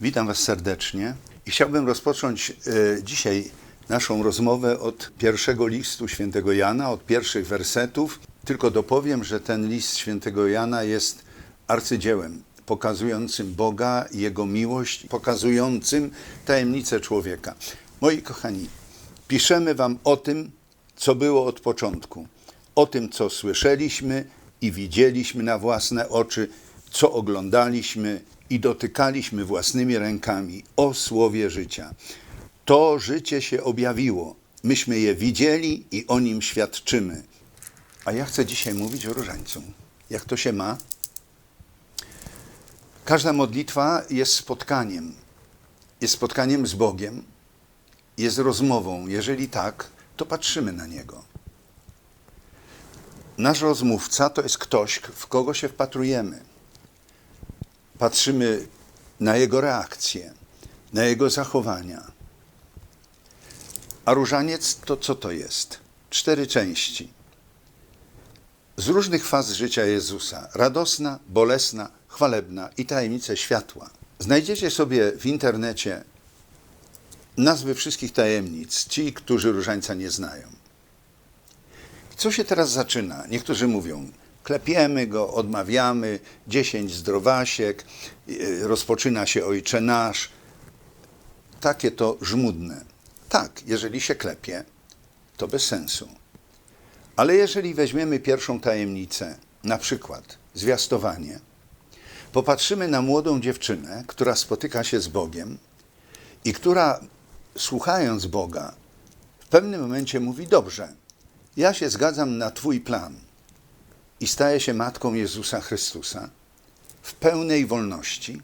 Witam Was serdecznie i chciałbym rozpocząć e, dzisiaj naszą rozmowę od pierwszego listu świętego Jana, od pierwszych wersetów. Tylko dopowiem, że ten list świętego Jana jest arcydziełem pokazującym Boga, Jego miłość, pokazującym tajemnicę człowieka. Moi kochani, piszemy Wam o tym, co było od początku, o tym, co słyszeliśmy i widzieliśmy na własne oczy, co oglądaliśmy i dotykaliśmy własnymi rękami o słowie życia. To życie się objawiło. Myśmy je widzieli i o nim świadczymy. A ja chcę dzisiaj mówić o różańcu. Jak to się ma? Każda modlitwa jest spotkaniem. Jest spotkaniem z Bogiem, jest rozmową. Jeżeli tak, to patrzymy na Niego. Nasz rozmówca to jest ktoś, w kogo się wpatrujemy. Patrzymy na Jego reakcje, na Jego zachowania. A różaniec to co to jest? Cztery części. Z różnych faz życia Jezusa: radosna, bolesna, chwalebna i tajemnice światła. Znajdziecie sobie w internecie nazwy wszystkich tajemnic, ci, którzy różańca nie znają. Co się teraz zaczyna? Niektórzy mówią, klepiemy go, odmawiamy, dziesięć zdrowasiek, yy, rozpoczyna się Ojcze Nasz. Takie to żmudne. Tak, jeżeli się klepie, to bez sensu. Ale jeżeli weźmiemy pierwszą tajemnicę, na przykład zwiastowanie, popatrzymy na młodą dziewczynę, która spotyka się z Bogiem i która, słuchając Boga, w pewnym momencie mówi: Dobrze, ja się zgadzam na Twój plan i staje się matką Jezusa Chrystusa w pełnej wolności.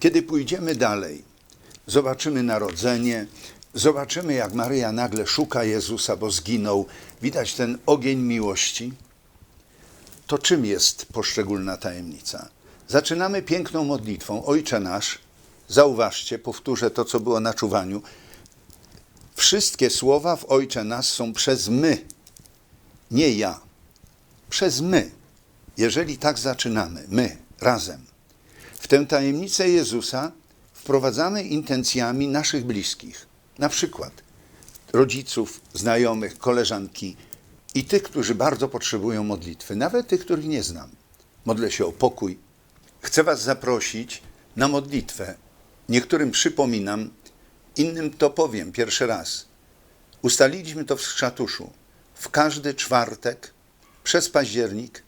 Kiedy pójdziemy dalej, zobaczymy narodzenie, zobaczymy, jak Maryja nagle szuka Jezusa, bo zginął, widać ten ogień miłości. To czym jest poszczególna tajemnica? Zaczynamy piękną modlitwą. Ojcze nasz, zauważcie, powtórzę to, co było na czuwaniu. Wszystkie słowa w Ojcze nasz są przez my, nie ja. Przez my. Jeżeli tak zaczynamy, my, razem. W tę tajemnicę Jezusa wprowadzamy intencjami naszych bliskich, na przykład rodziców, znajomych, koleżanki i tych, którzy bardzo potrzebują modlitwy, nawet tych, których nie znam. Modlę się o pokój. Chcę Was zaprosić na modlitwę. Niektórym przypominam, innym to powiem pierwszy raz. Ustaliliśmy to w Skrzatuszu. W każdy czwartek przez październik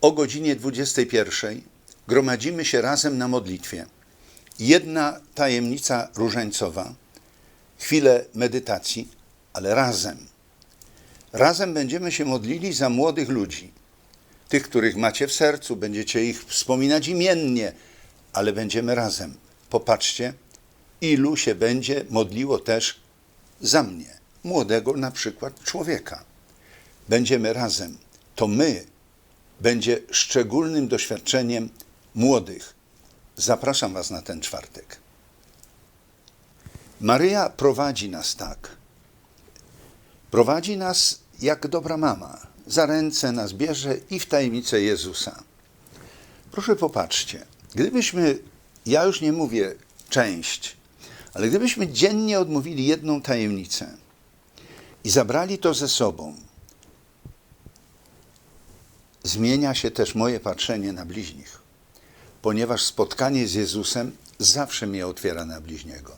o godzinie 21 gromadzimy się razem na modlitwie. Jedna tajemnica różańcowa, chwilę medytacji, ale razem. Razem będziemy się modlili za młodych ludzi. Tych, których macie w sercu, będziecie ich wspominać imiennie, ale będziemy razem. Popatrzcie, ilu się będzie modliło też za mnie, młodego na przykład człowieka. Będziemy razem. To my będzie szczególnym doświadczeniem młodych. Zapraszam Was na ten czwartek. Maryja prowadzi nas tak. Prowadzi nas jak dobra mama. Za ręce nas bierze i w tajemnicę Jezusa. Proszę popatrzcie. Gdybyśmy, ja już nie mówię część, ale gdybyśmy dziennie odmówili jedną tajemnicę i zabrali to ze sobą, zmienia się też moje patrzenie na bliźnich, ponieważ spotkanie z Jezusem zawsze mnie otwiera na bliźniego.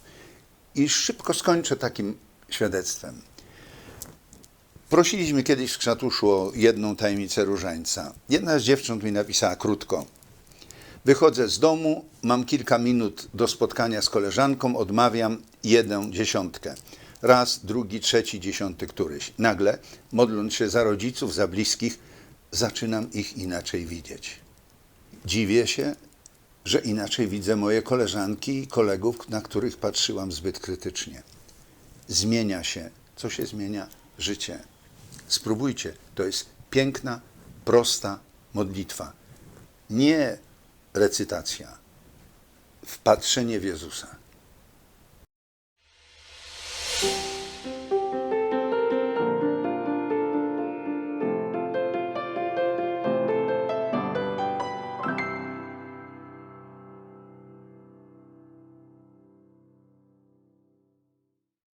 I szybko skończę takim świadectwem. Prosiliśmy kiedyś w Krzatuszu o jedną tajemnicę różańca. Jedna z dziewcząt mi napisała krótko. Wychodzę z domu, mam kilka minut do spotkania z koleżanką, odmawiam jedną dziesiątkę. Raz, drugi, trzeci, dziesiąty, któryś. Nagle, modląc się za rodziców, za bliskich, zaczynam ich inaczej widzieć. Dziwię się, że inaczej widzę moje koleżanki i kolegów, na których patrzyłam zbyt krytycznie. Zmienia się. Co się zmienia? Życie. Spróbujcie. To jest piękna, prosta modlitwa. Nie recytacja. Wpatrzenie w Jezusa.